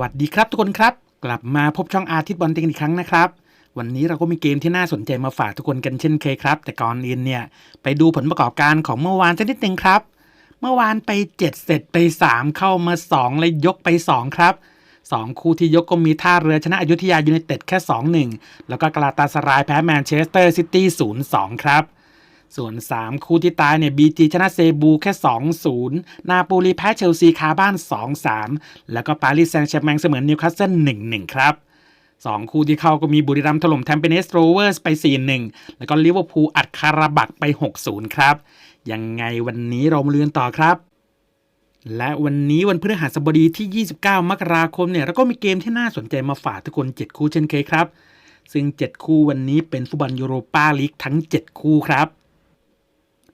วัสดีครับทุกคนครับ กลับมาพบช่องอาทิตย์บอลเต็งอีกครั้งนะครับ วันนี้เราก็มีเกมที่น่าสนใจมาฝากทุกคนกันเช่นเคยครับ แต่ก่อนอื่นเนี่ย ไปดูผลประกอบการของเมื่อวานสักนิดหนึ่งครับ เมื่อวานไป 7 เสร็จไป 3 เข้ามา2เลยยกไป 2 ครับ 2 คู่ที่ยกก็มีท่าเรือชนะอยุธยายูไนเต็ดแค่ 2-1 แล้วก็กลาตาสรายแพ้แมนเชสเตอร์ซิตี้0-2 ครับ ส่วน 3 คู่ที่ตายเนี่ยบีจีชนะเซบูแค่ 2-0 นาโปลีแพ้เชลซีคาบ้าน 2-3 แล้วก็ปารีสแซงต์แชร์แมงเสมอนิวคาสเซิล1-1 ครับ2คู่ที่เข้าก็มีบุรีรัมย์ถล่มแทมเปเนสโรเวอร์สไป 4-1 แล้วก็ลิเวอร์พูลอัดคาราบักไป 6-0 ครับ ยังไงวันนี้เรามาเลือนต่อครับ และวันนี้วันพฤหัสบดีที่ 29 มกราคมเนี่ยเราก็มีเกมที่น่าสนใจมาฝากทุกคน 7 คู่เช่นเคยครับ ซึ่ง 7 คู่วันนี้เป็นฟุตบอลยูโรปาลีกทั้ง 7 คู่ครับ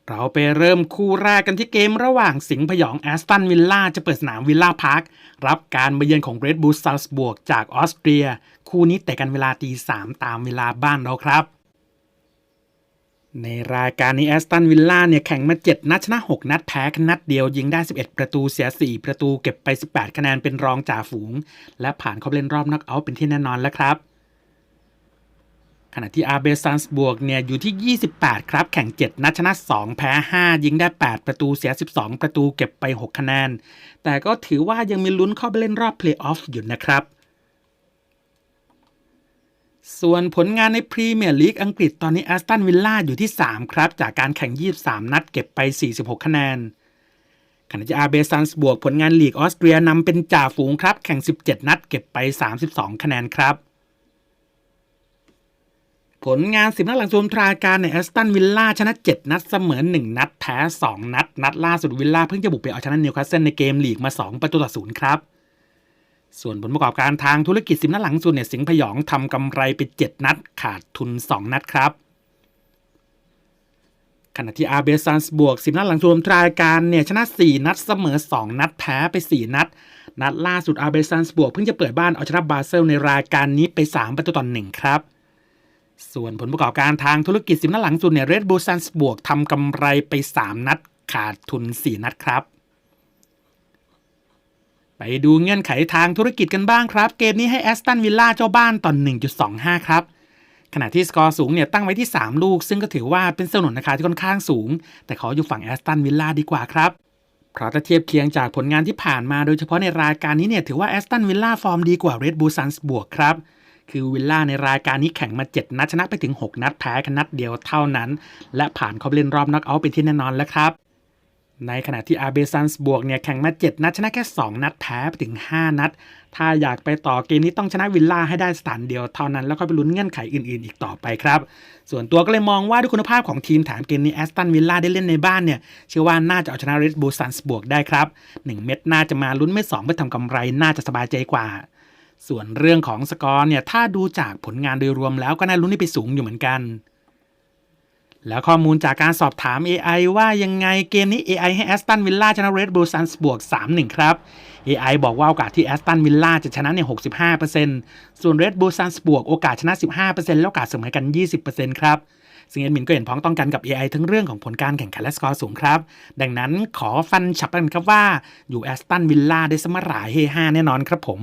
เราไปเริ่มคู่แรกกันที่เกมระหว่างสิงห์พยองแอสตันวิลล่าจะเปิดสนามวิลล่าพาร์ครับการมาเยือนของเรดบูลซาลส์บวกจากออสเตรีย คู่นี้แต่กันเวลาตีสามตามเวลาบ้านเราครับ ในรายการนี้แอสตันวิลล่าเนี่ยแข่งมา 7 นัดชนะ 6 นัดแพ้คนัดเดียวยิงได้ 11 ประตูเสีย 4 ประตูเก็บไป 18 คะแนนเป็นรองจ่าฝูง และผ่านเข้าเล่นรอบน็อกเอาท์เป็นที่แน่นอนแล้วครับ ขณะที่อาเบซันส์บวกเนี่ยอยู่ที่ 28 ครับ แข่ง 7 นัดชนะ 2 แพ้ 5 ยิงได้ 8 ประตูเสีย 12 ประตูเก็บไป 6 คะแนน แต่ก็ถือว่ายังมีลุ้นเข้าไปเล่นรอบเพลย์ออฟอยู่นะครับ ส่วนผลงานในพรีเมียร์ลีกอังกฤษตอนนี้แอสตันวิลล่าอยู่ที่ 3 ครับ จากการแข่ง 23 นัดเก็บไป 46 คะแนนขณะที่อาเบซันส์บวกผลงานลีกออสเตรียนำเป็นจ่าฝูงครับ แข่ง 17 นัดเก็บไป 32 คะแนนครับ ผลงานสิบนัดหลังรวมทรายการในแอสตันวิลล่าชนะ 7 นัดเสมอ 1 นัด แพ้ 2 นัด นัดล่าสุดวิลล่าเพิ่งจะบุกไปเอาชนะนิวคาสเซิลในเกมลีกมา 2 ประตูต่อศูนย์ครับ ส่วนผลประกอบการทางธุรกิจสิบนัดหลังสุดเนี่ยสิงห์พยองทำกำไรไป 7 นัด ขาดทุน 2 นัดครับขณะที่อาร์เบซันส์บวก 10 นัดหลังรวมรายการเนี่ยชนะ 4 นัดเสมอ 2 นัดแพ้ไป 4 นัด นัดล่าสุดอาร์เบซันส์บวกเพิ่งจะเปิดบ้านเอาชนะบาเซลในรายการนี้ไป 3 ประตูต่อ1ครับ ส่วนผลประกอบการทางธุรกิจ10นัดหลังสุดเนี่ยเรดบูลซันส์บวกทำกำไรไป 3 นัดขาดทุน 4 นัดครับ ไปดูเงื่อนไขทางธุรกิจกันบ้างครับ เกมนี้ให้แอสตันวิลล่าเจ้าบ้านต่อ1.25 ครับ ขณะที่สกอร์สูงเนี่ยตั้งไว้ที่ 3 ลูก ซึ่งก็ถือว่าเป็นสนุนราคาที่ค่อนข้างสูง แต่ขออยู่ฝั่งแอสตันวิลล่าดีกว่าครับเพราะถ้าเทียบเคียงจากผลงานที่ผ่านมาโดยเฉพาะในรายการนี้เนี่ยถือว่าแอสตันวิลล่าฟอร์มดีกว่าเรดบูลซันส์บวกครับ คือวิลล่าในรายการนี้แข่งมา 7 นัดชนะไปถึง 6 นัดแพ้ค่นัดเดียวเท่านั้น และผ่านเข้าเล่นรอบน็อกเอาท์เป็นที่แน่นอนแล้วครับ ในขณะที่อาเบซันส์บวกเนี่ยแข่งมา 7 นัดชนะแค่ 2 นัดแพ้ไปถึง 5 นัด ถ้าอยากไปต่อเกมนี้ต้องชนะวิลล่าให้ได้สถานเดียวเท่านั้น แล้วก็ไปลุ้นเงื่อนไขอื่นๆ อีกต่อไปครับ ส่วนตัวก็เลยมองว่าด้วยคุณภาพของทีมแถมเกมนี้แอสตันวิลล่าได้เล่นในบ้านเนี่ยเชื่อว่าน่าจะเอาชนะเรดบูซันส์บวกได้ครับ 1 เม็ดน่าจะมาลุ้นเม็ด2เพื่อทำกำไรน่าจะสบายใจกว่า ส่วนเรื่องของสกอร์เนี่ยถ้าดูจากผลงานโดยรวมแล้วก็น่าลุ้นให้ไปสูงอยู่เหมือนกัน แล้วข้อมูลจากการสอบถาม AI ว่ายังไงเกมนี้ AI ให้แอสตันวิลล่าชนะเรดบูลซันส์บวก 3-1 ครับ AI บอกว่าโอกาสที่แอสตันวิลล่าจะชนะเนี่ย 65%ส่วนเรดบูลซันส์บวกโอกาสชนะ 15%แล้วโอกาสเสมอกัน 20%ครับซึ่งแอดมินก็เห็นพ้องต้องกันกับ AI ทั้งเรื่องของผลการแข่งขันและสกอร์สูงครับ ดังนั้นขอฟันฉับกันครับว่า อยู่แอสตันวิลล่าได้สมรายเฮฮาแน่นอนครับผม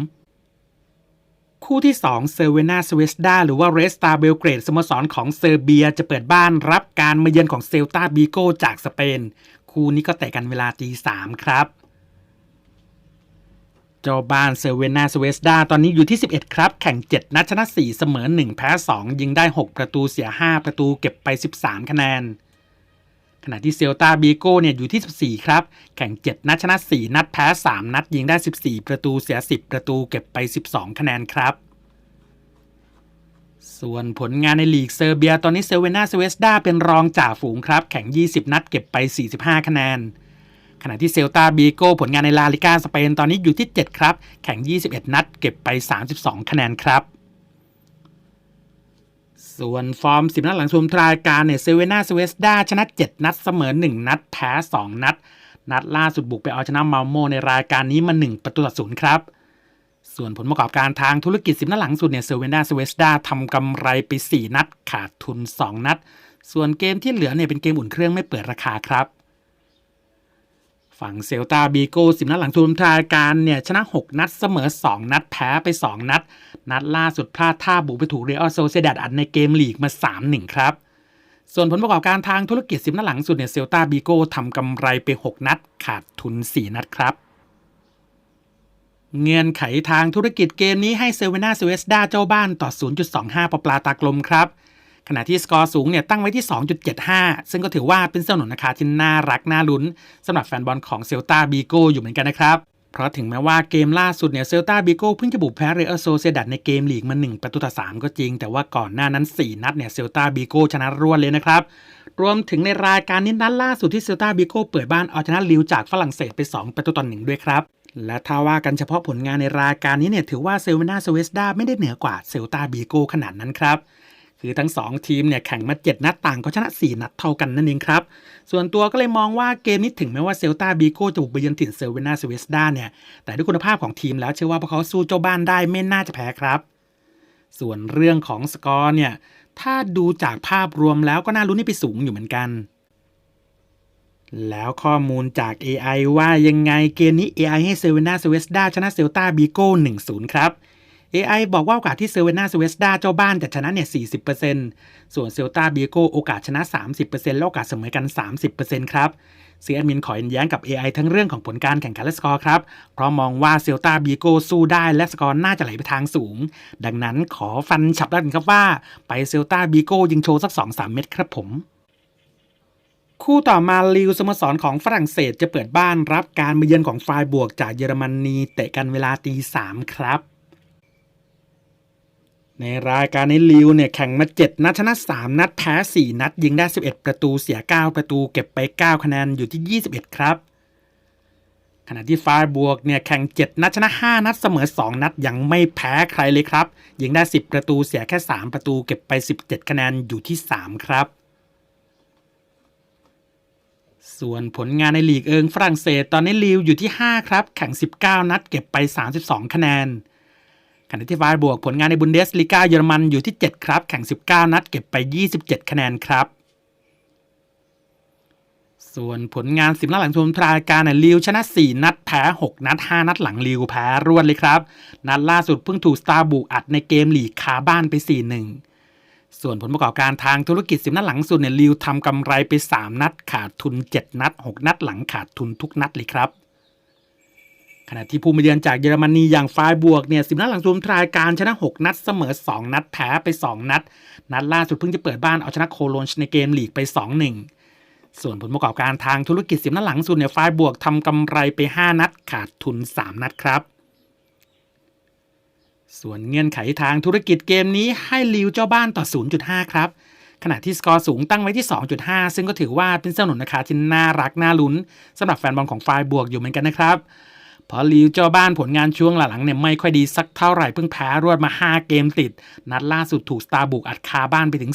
คู่ที่ 2 เซเวนาสเวสดาหรือว่าเรสตาเบลเกรดสโมสรของเซอร์เบียจะเปิดบ้านรับการมาเยือนของเซลตาบีโกจากสเปน คู่นี้ก็แตะกันเวลาตีสามครับเจ้าบ้านเซเวนาสเวสดาตอนนี้อยู่ที่ 11 ครับ แข่ง 7 นัดชนะ 4 เสมอ 1 แพ้ 2 ยิงได้ 6 ประตูเสีย 5 ประตูเก็บไป 13 คะแนน ขณะที่เซลตาบีโก้เนี่ยอยู่ที่ 14 ครับ แข่ง 7 นัดชนะ 4 นัดแพ้ 3 นัดยิงได้ 14 ประตูเสีย 10 ประตูเก็บไป 12 คะแนนครับ ส่วนผลงานในลีกเซอร์เบีย ตอนนี้เซเวนาสเวสดาเป็นรองจ่าฝูงครับ แข่ง 20 นัดเก็บไป 45 คะแนน ขณะที่เซลตาบีโก้ผลงานในลาลิกาสเปนตอนนี้อยู่ที่ 7 ครับ แข่ง 21 นัดเก็บไป 32 คะแนนครับ ส่วนฟอร์ม 10 นัดหลังชมรายการเนี่ยเซเวนาสเวสดาชนะ 7 นัดเสมอ 1 นัดแพ้ 2 นัด นัดล่าสุดบุกไปเอาชนะมาโมในรายการนี้มา 1 ประตูต่อศูนย์ครับ ส่วนผลประกอบการทางธุรกิจ 10 นัดหลังสุดเนี่ยเซเวนาสเวสดาทำกำไรไป 4 นัดขาดทุน 2 นัด ส่วนเกมที่เหลือเนี่ยเป็นเกมอุ่นเครื่องไม่เปิดราคาครับ ฝั่งเซลตาบีโก้สิบนัดหลังทุนทาการเนี่ยชนะ 6 นัดเสมอ 2 นัดแพ้ไป 2 นัด นัดล่าสุดพลาดท่าบุกไปถูกเรอัลโซเซดัดอัดในเกมลีกมา 3-1 ครับ ส่วนผลประกอบการทางธุรกิจสิบนัดหลังสุดเนี่ยเซลตาบีโก้ทำกำไรไป 6 นัด ขาดทุน 4 นัดครับเงื่อนไขทางธุรกิจเกมนี้ให้เซเวนาเซเวสดาเจ้าบ้านต่อ 0.25ปอปลาตากลมครับ ขณะที่สกอร์สูงเนี่ยตั้งไว้ที่ 2.75 ซึ่งก็ถือว่าเป็นสนุนราคาที่น่ารักน่าลุ้นสำหรับแฟนบอลของเซลตาบีโกอยู่เหมือนกันนะครับ เพราะถึงแม้ว่าเกมล่าสุดเนี่ยเซลตาบีโกเพิ่งจะบุกแพ้เรอัลโซเซดัดในเกมลีกมา 1 ประตูต่อ 3 ก็จริง แต่ว่าก่อนหน้านั้น 4 นัดเนี่ยเซลตาบีโกชนะรวดเลยนะครับรวมถึงในรายการนี้นัดล่าสุดที่เซลตาบีโกเปิดบ้านเอาชนะลิวจากฝรั่งเศสไป 2 ประตูต่อหนึ่งด้วยครับและถ้าว่ากันเฉพาะผลงานในรายการนี้เนี่ยถือว่าเซลเวนาเซเวสดาไม่ได้เหนือกว่าเซลตาบีโกขนาดนั้นครับ คือทั้ง 2 ทีมเนี่ยแข่งมา 7 นัดต่างก็ชนะ 4 นัดเท่ากันนั่นเองครับ ส่วนตัวก็เลยมองว่าเกมนี้ถึงแม้ว่าเซลตาบีโกจะบุกไปเยือนถิ่นเซเวนาเซเวสดาเนี่ย แต่ด้วยคุณภาพของทีมแล้วเชื่อว่าพวกเขาสู้เจ้าบ้านได้ไม่น่าจะแพ้ครับ ส่วนเรื่องของสกอร์เนี่ยถ้าดูจากภาพรวมแล้วก็น่าลุ้นให้ไปสูงอยู่เหมือนกันแล้วข้อมูลจาก AI ว่ายังไงเกมนี้ AI ให้เซเวนาเซเวสดาชนะเซลตาบีโก้1-0 ครับ AI บอกว่าโอกาสที่เซเวนาเซเวสดาเจ้าบ้านจะชนะเนี่ย 40%ส่วนเซลตาบีโกโอกาสชนะ 30%และโอกาสเสมอกัน 30%ครับซีแอดมินขอยืนยันกับ AI ทั้งเรื่องของผลการแข่งขันและสกอร์ครับ เพราะมองว่าเซลตาบีโกสู้ได้และสกอร์น่าจะไหลไปทางสูง ดังนั้นขอฟันฉับแล้วกันครับว่า ไปเซลตาบีโกยิงโชว์สัก 2-3 เม็ดครับผมคู่ต่อมาลิวสโมสรของฝรั่งเศสจะเปิดบ้านรับการมาเยือนของไฟบวกจากเยอรมนีเตะกันเวลาตีสามครับ ในรายการนี้ลิวเนี่ยแข่งมา 7 นัดชนะ 3 นัดแพ้ 4 นัด ยิงได้ 11 ประตูเสีย 9 ประตูเก็บไป 9 คะแนนอยู่ที่ 21 ครับ ขณะที่ไฟบวกเนี่ยแข่ง 7 นัดชนะ 5 นัดเสมอ 2 นัดยังไม่แพ้ใครเลยครับ ยิงได้ 10 ประตูเสียแค่ 3 ประตูเก็บไป 17 คะแนนอยู่ที่ 3 ครับส่วนผลงานในลีกเอิงฝรั่งเศสตอนนี้ลิวอยู่ที่ 5 ครับ แข่ง 19 นัดเก็บไป 32 คะแนน ขณะที่ไฟบวกผลงานในบุนเดสลีกาเยอรมันอยู่ที่ 7 ครับ แข่ง 19 นัดเก็บไป 27 คะแนนครับ ส่วนผลงาน 10 นัดหลังทุนรายการเนี่ยลิวชนะ 4 นัดแพ้ 6 นัด 5 นัดหลังลิวแพ้รวดเลยครับ นัดล่าสุดเพิ่งถูกสตาร์บุกอัดในเกมหลีกคาบ้านไป 4-1ส่วนผลประกอบการทางธุรกิจ 10 นัดหลังสุดเนี่ยลิวทำกำไรไป 3 นัดขาดทุน 7 นัด 6 นัดหลังขาดทุนทุกนัดเลยครับ ขณะที่ผู้มาเยือนจากเยอรมนีอย่างไฟบวกเนี่ยสิบนัดหลังรวมรายการชนะ 6 นัดเสมอ 2 นัดแพ้ไป 2 นัด นัดล่าสุดเพิ่งจะเปิดบ้านเอาชนะโคโลนในเกมลีกไป 2-1 ส่วนผลประกอบการทางธุรกิจสิบนัดหลังสุดเนี่ยไฟบวกทำกำไรไป 5 นัดขาดทุน 3 นัดครับส่วนเงื่อนไขทางธุรกิจเกมนี้ให้ลิวเจ้าบ้านต่อ 0.5 ครับ ขณะที่สกอร์สูงตั้งไว้ที่ 2.5 ซึ่งก็ถือว่าเป็นสนุนราคาที่น่ารักน่าลุ้นสำหรับแฟนบอลของไฟบวกอยู่เหมือนกันนะครับ พราะลิวเจ้าบ้านผลงานช่วงหลังๆเนี่ยไม่ค่อยดีสักเท่าไหร่เพิ่งแพ้รวดมา 5 เกมติด นัดล่าสุดถูกสตาร์บุกอัดคาบ้านไปถึง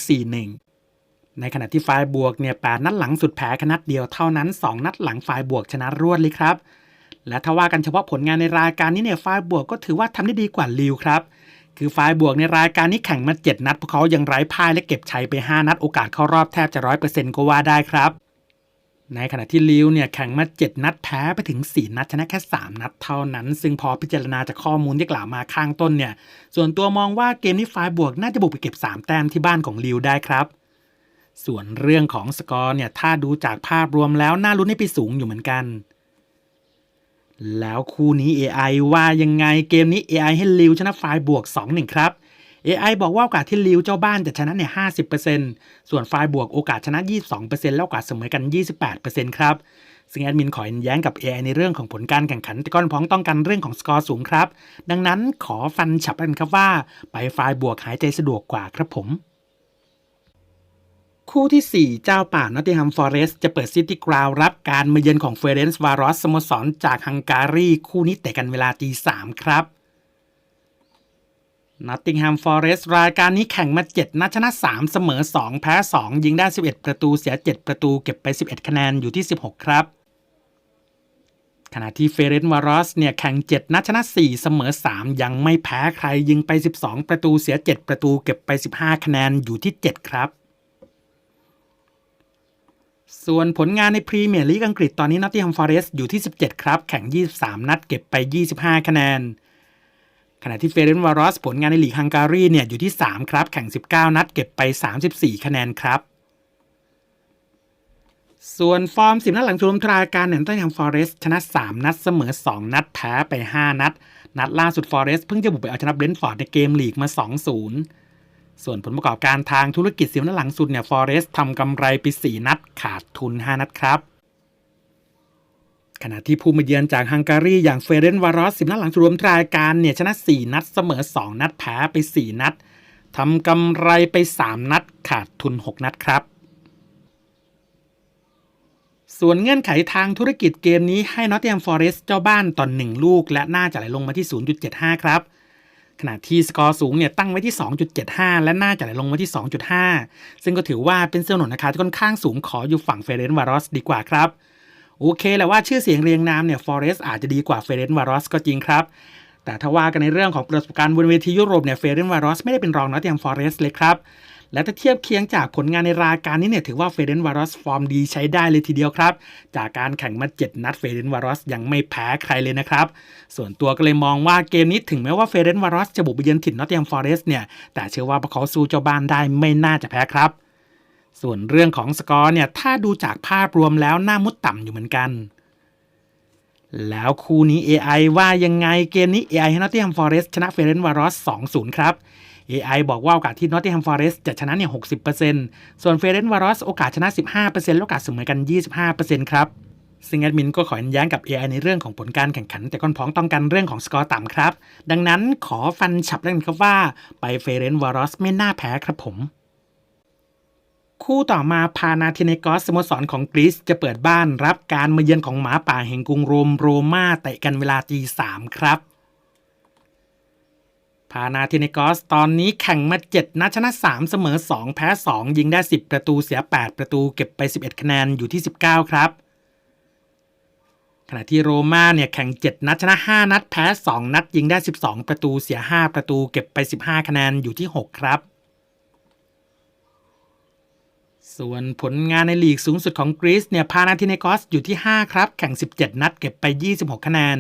4-1ในขณะที่ไฟบวกเนี่ยแนัดหลังสุดแพ้แค่นัดเดียวเท่านั้น 2 นัดหลังไฟบวกชนะรวดเลยครับ และถ้าว่ากันเฉพาะผลงานในรายการนี้เนี่ยไฟบวกก็ถือว่าทำได้ดีกว่าลิวครับ คือไฟบวกในรายการนี้แข่งมา 7 นัดพวกเขายังไร้พ่ายและเก็บชัยไป 5 นัดโอกาสเข้ารอบแทบจะร้อยเปอร์เซ็นต์ก็ว่าได้ครับ ในขณะที่ลิวเนี่ยแข่งมา 7 นัดแพ้ไปถึง 4 นัดชนะแค่ 3 นัดเท่านั้น ซึ่งพอพิจารณาจากข้อมูลที่กล่าวมาข้างต้นเนี่ย ส่วนตัวมองว่าเกมนี้ไฟบวกน่าจะบุกไปเก็บ 3 แต้มที่บ้านของลิวได้ครับ ส่วนเรื่องของสกอร์เนี่ยถ้าดูจากภาพรวมแล้วน่าลุ้นให้ไปสูงอยู่เหมือนกัน แล้วคู่นี้ AI ว่ายังไงเกมนี้ AI ให้ลิวชนะไฟบวก 2-1 ครับ AI บอกว่าโอกาสที่ลิวเจ้าบ้านจะชนะเนี่ย 50%ส่วนไฟบวกโอกาสชนะ 22%แล้วโอกาสเสมอกัน 28%ครับ ซึ่งแอดมินขอแย้งกับ AI ในเรื่องของผลการแข่งขันแต่ก้อนพ้องต้องกันเรื่องของสกอร์สูงครับ ดังนั้นขอฟันฉับกันครับว่า ไปไฟบวกหายใจสะดวกกว่าครับผมคู่ที่ 4 เจ้าป่านอตติงแฮมฟอเรสต์จะเปิดซิตี้กราวรับการมาเยือนของเฟรเรนซ์วารอสสโมสรจากฮังการี คู่นี้เตะกันเวลาตีสามครับ นอตติงแฮมฟอร์เรสต์รายการนี้แข่งมา 7 นัดชนะ 3 เสมอ 2 แพ้ 2 ยิงได้ 11 ประตูเสีย 7 ประตูเก็บไป 11 คะแนนอยู่ที่ 16 ครับ ขณะที่เฟเรนซ์วารอสเนี่ยแข่ง 7 นัดชนะ 4 เสมอ 3 ยังไม่แพ้ใครยิงไป 12 ประตูเสีย 7 ประตูเก็บไป 15 คะแนนอยู่ที่ 7 ครับส่วนผลงานในพรีเมียร์ลีกอังกฤษตอนนี้นอตติงแฮมฟอร์เรสต์อยู่ที่ 17 ครับ แข่ง 23 นัดเก็บไป 25 คะแนน ขณะที่เฟเรนวารอสผลงานในลีกฮังการีเนี่ยอยู่ที่ 3 ครับ แข่ง 19 นัดเก็บไป 34 คะแนนครับ ส่วนฟอร์ม 10 นัดหลังชมทรายการเนี่ยนอตติงแฮมฟอเรสชนะ 3 นัดเสมอ 2 นัดแพ้ไป 5 นัด นัดล่าสุดฟอเรสเพิ่งจะบุกไปเอาชนะเบรนท์ฟอร์ดในเกมลีกมา 2-0 ส่วนผลประกอบการทางธุรกิจสิบนัดหลังสุดเนี่ยฟอเรสทำกำไรไป 4 นัดขาดทุน 5 นัดครับ ขณะที่ผู้มาเยือนจากฮังการีอย่างเฟเรนวารอสสิบนัดหลังรวมรายการเนี่ยชนะ 4 นัดเสมอ 2 นัดแพ้ไป 4 นัดทำกำไรไป 3 นัดขาดทุน 6 นัดครับ ส่วนเงื่อนไขทางธุรกิจเกมนี้ให้นอตเ i ียมฟอร์เรสเจ้าบ้านต่อ1ลูก และน่าจะไหลลงมาที่ 0.75 ครับ ขณะที่สกอร์สูงเนี่ยตั้งไว้ที่ 2.75 และน่าจะไหลลงมาที่ 2.5 ซึ่งก็ถือว่าเป็นเสื้อหนุนราคาที่ค่อนข้างสูงขออยู่ฝั่งเฟเรนวารอสดีกว่าครับ โอเคแหละว่าชื่อเสียงเรียงนามเนี่ยฟอเรสอาจจะดีกว่าเฟเรนวารอสก็จริงครับ แต่ถ้าว่ากันในเรื่องของประสบการณ์บนเวทียุโรปเนี่ยเฟเรนวารอสไม่ได้เป็นรองนอตเ i ียมฟอเรสเลยครับ และถ้าเทียบเคียงจากผลงานในรายการนี้เนี่ยถือว่าเฟเรนวารอสฟอร์มดีใช้ได้เลยทีเดียวครับ จากการแข่งมา 7 นัดเฟเรนวารอสยังไม่แพ้ใครเลยนะครับ ส่วนตัวก็เลยมองว่าเกมนี้ถึงแม้ว่าเฟเรนวารอสจะบุกไปเยือนถิ่นนอตเ i ียมฟอเรสเนี่ยแต่เชื่อว่าพวกเขาสู้เจ้าบ้านได้ไม่น่าจะแพ้ครับ ส่วนเรื่องของสกอร์เนี่ยถ้าดูจากภาพรวมแล้วหน่ามุดต่ำอยู่เหมือนกัน แล้วคู่นี้ AI ว่ายังไงเกมนี้ AI ให้ Nottingham Forest ชนะเฟรนวารอส2-0 ครับ AI บอกว่าโอกาสที่ Nottingham Forest จะชนะเนี่ย60%ส่วนเฟรนวารอสโอกาสชนะ 15%และโอกาสเสมอกัน 25%ครับซึ่งแอดมินก็ขอแย้งกับ AI ในเรื่องของผลการแข่งขัน แต่ก้อนพ้องต้องกันเรื่องของสกอร์ต่ำครับ ดังนั้นขอฟันฉับแล้วกันครับว่า ไปเฟเรนวารอสไม่น่าแพ้ครับผม คู่ต่อมาพานาเทเนกอสสโมสรของกรีซจะเปิดบ้านรับการมาเยือนของหมาป่าแห่งกรุงโรมโรม่าเตะกันเวลาตีสามครับพานาเทเนกอสตอนนี้แข่งมา 7 นัดชนะ 3 เสมอ 2 แพ้ 2 ยิงได้ 10 ประตูเสีย 8 ประตูเก็บไป 11 คะแนนอยู่ที่ 19 ครับ ขณะที่โรม่าเนี่ยแข่ง 7 นัดชนะ 5 นัดแพ้ 2 นัดยิงได้ 12 ประตูเสีย 5 ประตูเก็บไป 15 คะแนนอยู่ที่ 6 ครับ ส่วนผลงานในลีกสูงสุดของกรีซเนี่ยพานาทิเนกอสอยู่ที่ 5 ครับ แข่ง 17 นัดเก็บไป 26 คะแนน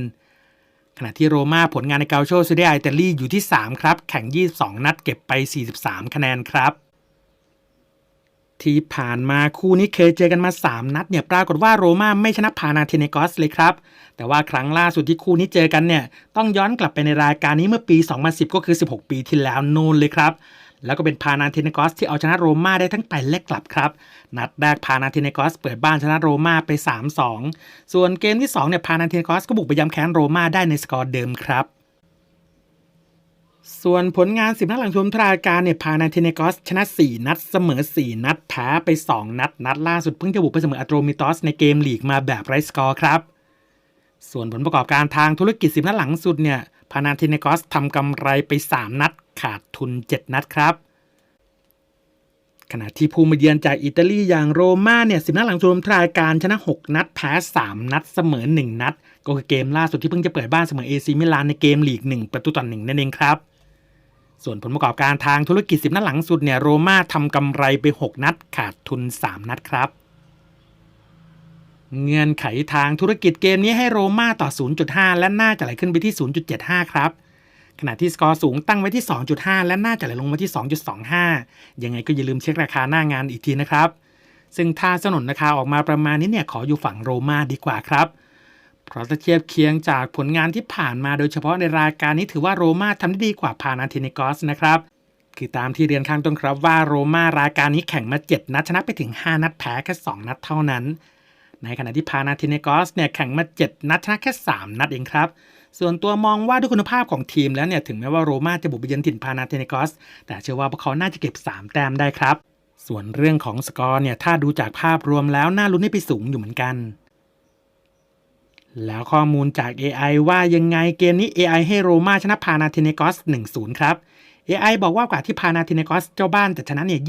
ขณะที่โรม่าผลงานในเกาโชซูเดไอเตาลีอยู่ที่ 3 ครับ แข่ง 22 นัดเก็บไป 43 คะแนนครับ ที่ผ่านมาคู่นี้เคยเจอกันมา 3 นัดเนี่ยปรากฏว่าโรม่าไม่ชนะพานาเทเนกอสเลยครับ แต่ว่าครั้งล่าสุดที่คู่นี้เจอกันเนี่ยต้องย้อนกลับไปในรายการนี้เมื่อปี 2010 ก็คือ 16 ปีที่แล้วนู่นเลยครับ แล้วก็เป็นพานาเทเนกอสที่เอาชนะโรม่าได้ทั้งไปและกลับครับ นัดแรกพานาเทเนกอสเปิดบ้านชนะโรม่าไป 3-2 ส่วนเกมที่2เนี่ยพานาเทเนกอสก็บุกไปย้ำแค้นโรม่าได้ในสกอร์เดิมครับส่วนผลงาน 10 นัดหลังชมทราการเนี่ยพานาเทเนกอสชนะ 4 นัดเสมอ 4 นัดแพ้ไป 2 นัด นัดล่าสุดเพิ่งจะบุกไปเสมออัตโรมิตอสในเกมลีกมาแบบไร้สกอร์ครับ ส่วนผลประกอบการทางธุรกิจ10นัดหลังสุดเนี่ยพานาทเนกอสทำกำไรไป 3 นัด ขาดทุน 7 นัดครับ ขณะที่ผู้มาเยือนจากอิตาลีอย่างโรม่าเนี่ยสิบนัดหลังรวมรายการชนะ 6 นัด แพ้ 3 นัดเสมอ 1 นัด ก็คือเกมล่าสุดที่เพิ่งจะเปิดบ้านเสมอเอซีมิลานในเกมลีก 1 ประตูต่อหนึ่งนั่นเองครับ ส่วนผลประกอบการทางธุรกิจ 10 นัดหลังสุดเนี่ยโรม่าทำกำไรไป 6 นัด ขาดทุน 3 นัดครับ เงื่อนไขทางธุรกิจเกมนี้ให้โรม่าต่อ 0.5 และน่าจะไหลขึ้นไปที่ 0.75 ครับ ขณะที่สกอร์สูงตั้งไว้ที่ 2.5 และน่าจะไหลลงมาที่ 2.25 ยังไงก็อย่าลืมเช็คราคาหน้างานอีกทีนะครับ ซึ่งถ้าสนนราคาออกมาประมาณนี้เนี่ยขออยู่ฝั่งโรม่าดีกว่าครับ เพราะถ้าเทียบเคียงจากผลงานที่ผ่านมาโดยเฉพาะในรายการนี้ถือว่าโรม่าทำได้ดีกว่าพานาเทเนกอสนะครับคือตามที่เรียนข้างต้นครับว่าโรม่ารายการนี้แข่งมา 7 นัดชนะไปถึง 5 นัดแพ้แค่ 2 นัดเท่านั้น ในขณะที่พานาเทเนกอสเนี่ยแข่งมา 7 นัดชนะแค่ 3 นัดเองครับ ส่วนตัวมองว่าด้วยคุณภาพของทีมแล้วเนี่ยถึงแม้ว่าโรม่าจะบุกไปเยือนถิ่นพานาเทเนกอส แต่เชื่อว่าพวกเขาน่าจะเก็บ 3 แต้มได้ครับ ส่วนเรื่องของสกอร์เนี่ยถ้าดูจากภาพรวมแล้วน่าลุ้นให้ไปสูงอยู่เหมือนกันแล้วข้อมูลจาก AI ว่ายังไงเกมนี้ AI ให้โรม่าชนะพานาเทเนกอส 1-0 ครับ AI บอกว่ากว่าที่พานาทเนกอสเจ้าบ้านจะชนะเนี่ย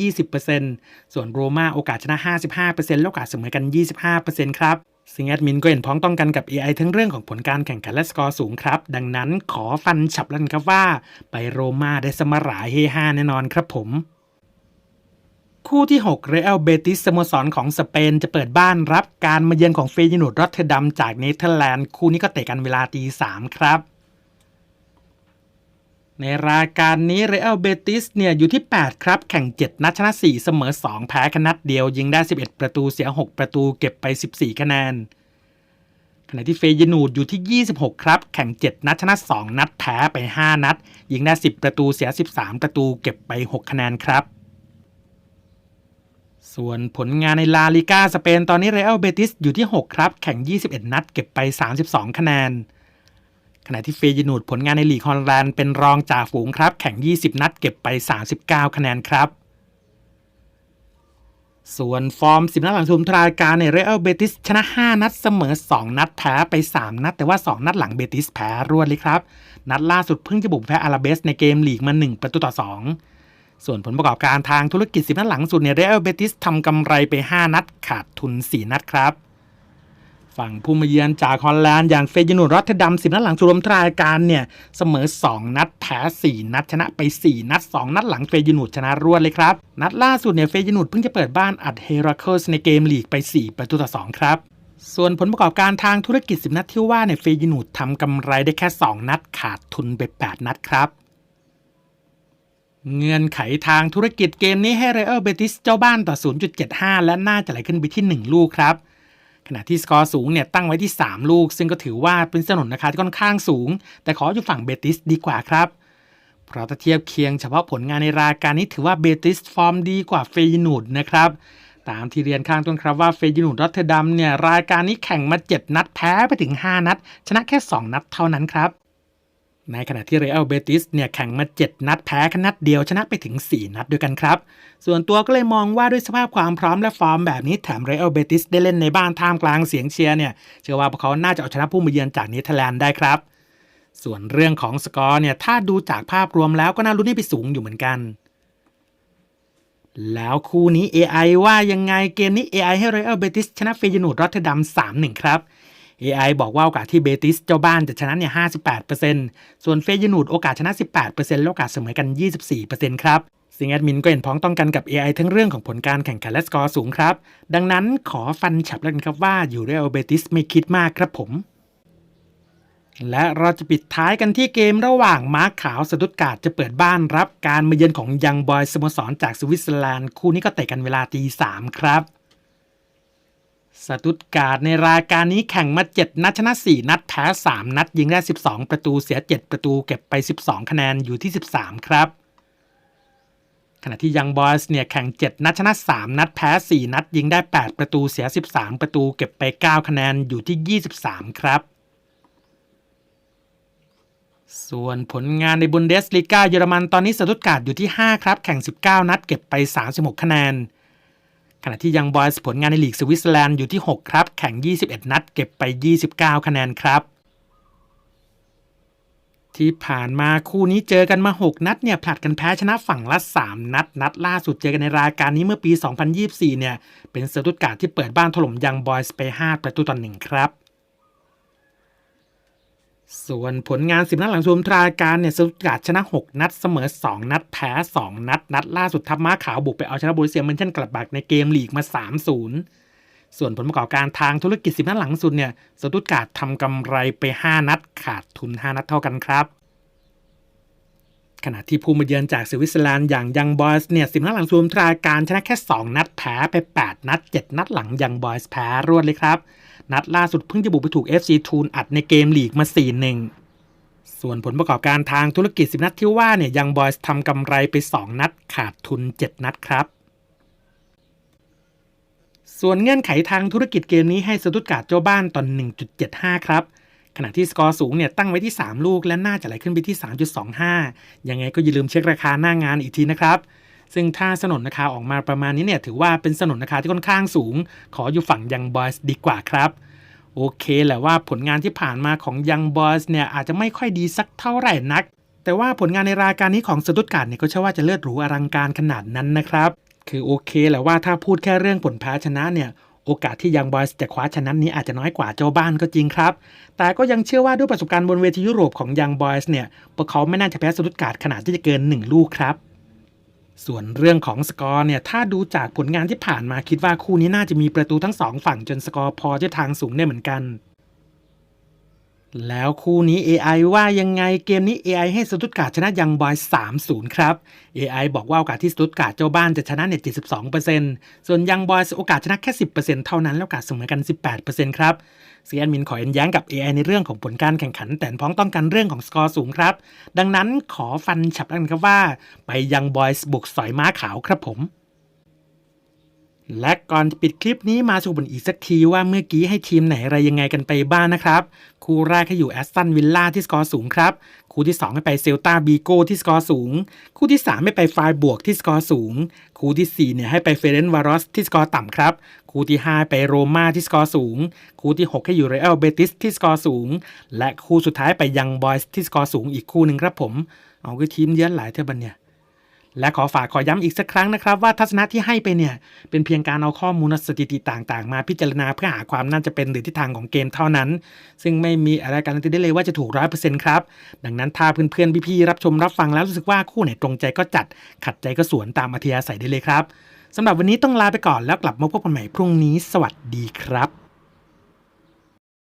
20%ส่วนโรม่าโอกาสชนะ 55%และโอกาสเสมอกัน 25%ครับซึ่งแอดมินก็เห็นพ้องต้องกันกับ AI ทั้งเรื่องของผลการแข่งขันและสกอร์สูงครับ ดังนั้นขอฟันฉับลันครับว่า ไปโรม่าได้สมราเฮฮาแน่นอนครับผม คู่ที่ 6 เรอัลเบติสสโมสรของสเปนจะเปิดบ้านรับการมาเยือนของเฟยนูดรอตเทอร์ดัมจากเนเธอร์แลนด์ คู่นี้ก็เตะกันเวลาตีสามครับ ในรายการนี้เรอัลเบติสเนี่ยอยู่ที่ 8 ครับ แข่ง 7 นัดชนะ 4 เสมอ 2 แพ้ค่นัดเดียว ยิงได้ 11 ประตูเสีย 6 ประตูเก็บไป 14 คะแนนขณะที่เฟยนูดอยู่ที่ 26 ครับ แข่ง 7 นัดชนะ 2 นัดแพ้ไป 5 นัด ยิงได้ 10 ประตูเสีย 13 ประตูเก็บไป 6 คะแนนครับ ส่วนผลงานในลาลิกาสเปนตอนนี้เรอัลเบติสอยู่ที่ 6 ครับ แข่ง 21 นัดเก็บไป 32 คะแนน ขณะที่เฟยนูดผลงานในลีกฮอลแลนด์เป็นรองจ่าฝูงครับ แข่ง 20 นัดเก็บไป 39 คะแนนครับ ส่วนฟอร์ม 10 นัดหลังสุดรายการในเรอัลเบติสชนะ 5 นัดเสมอ 2 นัดแพ้ไป 3 นัด แต่ว่า 2 นัดหลังเบติสแพ้รวดเลยครับ นัดล่าสุดเพิ่งจะบุกแพ้อาราเบสในเกมลีกมา 1 ประตูต่อ 2 ส่วนผลประกอบการทางธุรกิจ 10 นัดหลังสุดเนี่ยเรอัลเบติสทำกำไรไป 5 นัดขาดทุน 4 นัดครับ ฝั่งผู้มาเยือนจากฮอลแลนด์อย่างเฟยนูรอตดัม10นัดหลังสุรวมรายการเนี่ยเสมอ 2 นัดแพ้ 4 นัดชนะไป 4 นัด 2 นัดหลังเฟยนูชนะรวดเลยครับ นัดล่าสุดเนี่ยเฟยนูเพิ่งจะเปิดบ้านอัดเฮราเคิลสในเกมลีกไป 4 ประตูต่อ 2 ครับส่วนผลประกอบการทางธุรกิจ 10 นัดที่ว่าเนี่ยเฟยนูดทำกำไรได้แค่ 2 นัดขาดทุนไป 8 นัดครับ เงื่อนไขทางธุรกิจเกมนี้ให้เรอัลเบติสเจ้าบ้านต่อ 0.75 และน่าจะไหลขึ้นไปที่ 1 ลูกครับ ขณะที่สกอร์สูงเนี่ยตั้งไว้ที่ 3 ลูก ซึ่งก็ถือว่าเป็นสนนราคาที่ค่อนข้างสูง แต่ขออยู่ฝั่งเบติสดีกว่าครับ เพราะถ้าเทียบเคียงเฉพาะผลงานในรายการนี้ถือว่าเบติสฟอร์มดีกว่าเฟยนูดนะครับตามที่เรียนข้างต้นครับว่าเฟยนูดรอตเทอร์ดัมเนี่ยรายการนี้แข่งมา 7 นัดแพ้ไปถึง 5 นัด ชนะแค่ 2 นัดเท่านั้นครับ ในขณะที่เรอัลเบติสเนี่ยแข่งมา 7 นัดแพ้แค่นัดเดียวชนะไปถึง 4 นัดด้วยกันครับ ส่วนตัวก็เลยมองว่าด้วยสภาพความพร้อมและฟอร์มแบบนี้แถมเรอัลเบติสได้เล่นในบ้านท่ามกลางเสียงเชียร์เนี่ยเชื่อว่าพวกเขาน่าจะเอาชนะผู้มาเยือนจากเนเธอร์แลนด์ได้ครับ ส่วนเรื่องของสกอร์เนี่ยถ้าดูจากภาพรวมแล้วก็น่ารุ้นให้ไปสูงอยู่เหมือนกัน แล้วคู่นี้ AI ว่ายังไงเกมนี้ AI ให้ Real Betis ชนะเฟยนูดรอตเทอร์ดัม3-1 ครับ AI บอกว่าโอกาสที่เบติสเจ้าบ้านจะชนะเนี่ย 58%ส่วนเฟยนูดโอกาสชนะ 18%และโอกาสเสมอกัน 24%ครับซึ่งแอดมินก็เห็นพ้องต้องกันกับ AI ทั้งเรื่องของผลการแข่งขันและสกอร์สูงครับ ดังนั้นขอฟันฉับแล้วกันครับว่าอยู่เรอัลเบติสไม่คิดมากครับผมและเราจะปิดท้ายกันที่เกมระหว่างม้าขาวสตุตการ์ดจะเปิดบ้านรับการมาเยือนของยังบอยสโมสรจากสวิตเซอร์แลนด์ คู่นี้ก็เตะกันเวลาตีสามครับ สตุตการ์ดในรายการนี้แข่งมา 7 นัดชนะ 4 นัดแพ้ 3 นัดยิงได้ 12 ประตูเสีย 7 ประตูเก็บไป 12 คะแนนอยู่ที่ 13 ครับ ขณะที่ยังบอยส์เนี่ยแข่ง 7 นัดชนะ 3 นัดแพ้ 4 นัดยิงได้ 8 ประตูเสีย 13 ประตูเก็บไป 9 คะแนนอยู่ที่ 23 ครับ ส่วนผลงานในบุนเดสลีกาเยอรมันตอนนี้สตุตการ์ดอยู่ที่ 5 ครับ แข่ง 19 นัดเก็บไป 36 คะแนน ขณะที่ยังบอยส์ผลงานในลีกสวิตเซอร์แลนด์อยู่ที่ 6 ครับ แข่ง 21 นัด เก็บไป 29 คะแนนครับ ที่ผ่านมาคู่นี้เจอกันมา 6 นัดเนี่ยผลัดกันแพ้ชนะฝั่งละ 3 นัด นัดล่าสุดเจอกันในรายการนี้เมื่อปี 2024 เนี่ย เป็นเซอร์ตุตการ์ดที่เปิดบ้านถล่มยังบอยส์ไป 5 ประตูต่อหนึ่งครับ ส่วนผลงาน 10 นัดหลังสุดราการเนี่ยสตุตการ์ดชนะ 6 นัดเสมอ 2 นัดแพ้ 2 นัด นัดล่าสุดทัพม้าขาวบุกไปเอาชนะบรุเซียเมนเชนกลับบักในเกมลีกมา 3-0 ส่วนผลประกอบการทางธุรกิจ 10 นัดหลังสุดเนี่ยสตุตการ์ดทำกำไรไป 5 นัดขาดทุน 5 นัดเท่ากันครับ ขณะที่ผู้มาเยือนจากสวิตเซอร์แลนด์อย่างยังบอยส์เนี่ยสิบนัดหลังรวมราการชนะแค่ 2 นัดแพ้ไป 8 นัด 7 นัดหลังยังบอยส์แพ้รวดเลยครับ นัดล่าสุดเพิ่งจะบุกไปถูก FC ทูนอัดในเกมลีกมา 4-1 ส่วนผลประกอบการทางธุรกิจ 10 นัดที่ว่าเนี่ยยังบอยส์ทำกำไรไป 2 นัดขาดทุน 7 นัดครับ ส่วนเงื่อนไขทางธุรกิจเกมนี้ให้สตุตการ์ดเจ้าบ้านตอน 1.75 ครับ ขณะที่สกอร์สูงเนี่ยตั้งไว้ที่ 3 ลูกและน่าจะไหลขึ้นไปที่ 3.25 ยังไงก็อย่าลืมเช็คราคาหน้างานอีกทีนะครับ ซึ่งถ้าสนนราคาออกมาประมาณนี้เนี่ยถือว่าเป็นสนนราคาที่ค่อนข้างสูง ขออยู่ฝั่งยังบอยส์ดีกว่าครับโอเคแหละว่าผลงานที่ผ่านมาของยังบอยส์เนี่ยอาจจะไม่ค่อยดีสักเท่าไหร่นัก แต่ว่าผลงานในรายการนี้ของสตุตการ์ดเนี่ยก็เชื่อว่าจะเลือดหรูอลังการขนาดนั้นนะครับ คือโอเคแหละว่าถ้าพูดแค่เรื่องผลแพ้ชนะเนี่ยโอกาสที่ยังบอยส์จะคว้าชนะนี้อาจจะน้อยกว่าเจ้าบ้านก็จริงครับ แต่ก็ยังเชื่อว่าด้วยประสบการณ์บนเวทียุโรปของยังบอยส์เนี่ยพวกเขาไม่น่าจะแพ้สตุตการ์ดขนาดที่จะเกิน 1 ลูกครับ ส่วนเรื่องของสกอร์เนี่ยถ้าดูจากผลงานที่ผ่านมาคิดว่าคู่นี้น่าจะมีประตูทั้งสองฝั่งจนสกอร์พอจะทางสูงได้เหมือนกัน แล้วคู่นี้ AI ว่ายังไงเกมนี้ AI ให้สตุตการ์ดชนะยังบอย 3-0 ครับ AI บอกว่าโอกาสที่สตุตการ์ดเจ้าบ้านจะชนะเนี่ย 72%ส่วนยังบอยโอกาสชนะแค่ 10%เท่านั้น แล้วโอกาสเสมอกัน 18%ครับซีแอดมินขอเอ็นแย้งกับ AI ในเรื่องของผลการแข่งขัน แต่พ้องต้องการเรื่องของสกอร์สูงครับ ดังนั้นขอฟันฉับกันครับว่า ไปยังบอยส์บุกสอยม้าขาวครับผม และก่อนจะปิดคลิปนี้มาสู่บนอีกสักทีว่าเมื่อกี้ให้ทีมไหนอะไรยังไงกันไปบ้างนะครับ คู่แรกให้อยู่แอสตันวิลล่าที่สกอร์สูงครับ คู่ที่ 2 ให้ไปเซลตาบีโกที่สกอร์สูง คู่ที่ 3 ให้ไปไฟบวกที่สกอร์สูง คู่ที่ 4 เนี่ยให้ไปเฟเรนวารอสที่สกอร์ต่ำครับ คู่ที่ 5 ไปโรม่าที่สกอร์สูง คู่ที่ 6 ให้อยู่เรอัลเบติสที่สกอร์สูง และคู่สุดท้ายไปยังบอยส์ที่สกอร์สูงอีกคู่หนึ่งครับผม เอาก็ทีมเยอะหลายเท่าบันเนี่ย และขอฝากขอย้ำอีกสักครั้งนะครับ ว่าทัศนะที่ให้ไปเนี่ย เป็นเพียงการเอาข้อมูลสถิติต่างๆ มาพิจารณาเพื่อหาความน่าจะเป็นหรือทิศทางของเกมเท่านั้น ซึ่งไม่มีอะไรการันตีได้เลยว่าจะถูกร้อยเปอร์เซ็นต์ครับ ดังนั้นถ้าเพื่อนๆพี่ๆรับชมรับฟังแล้วรู้สึกว่าคู่ไหนตรงใจก็จัด ขัดใจก็สวนตามอัธยาศัยได้เลยครับสำหรับวันนี้ต้องลาไปก่อนแล้วกลับมาพบกันใหม่พรุ่งนี้ สวัสดีครับ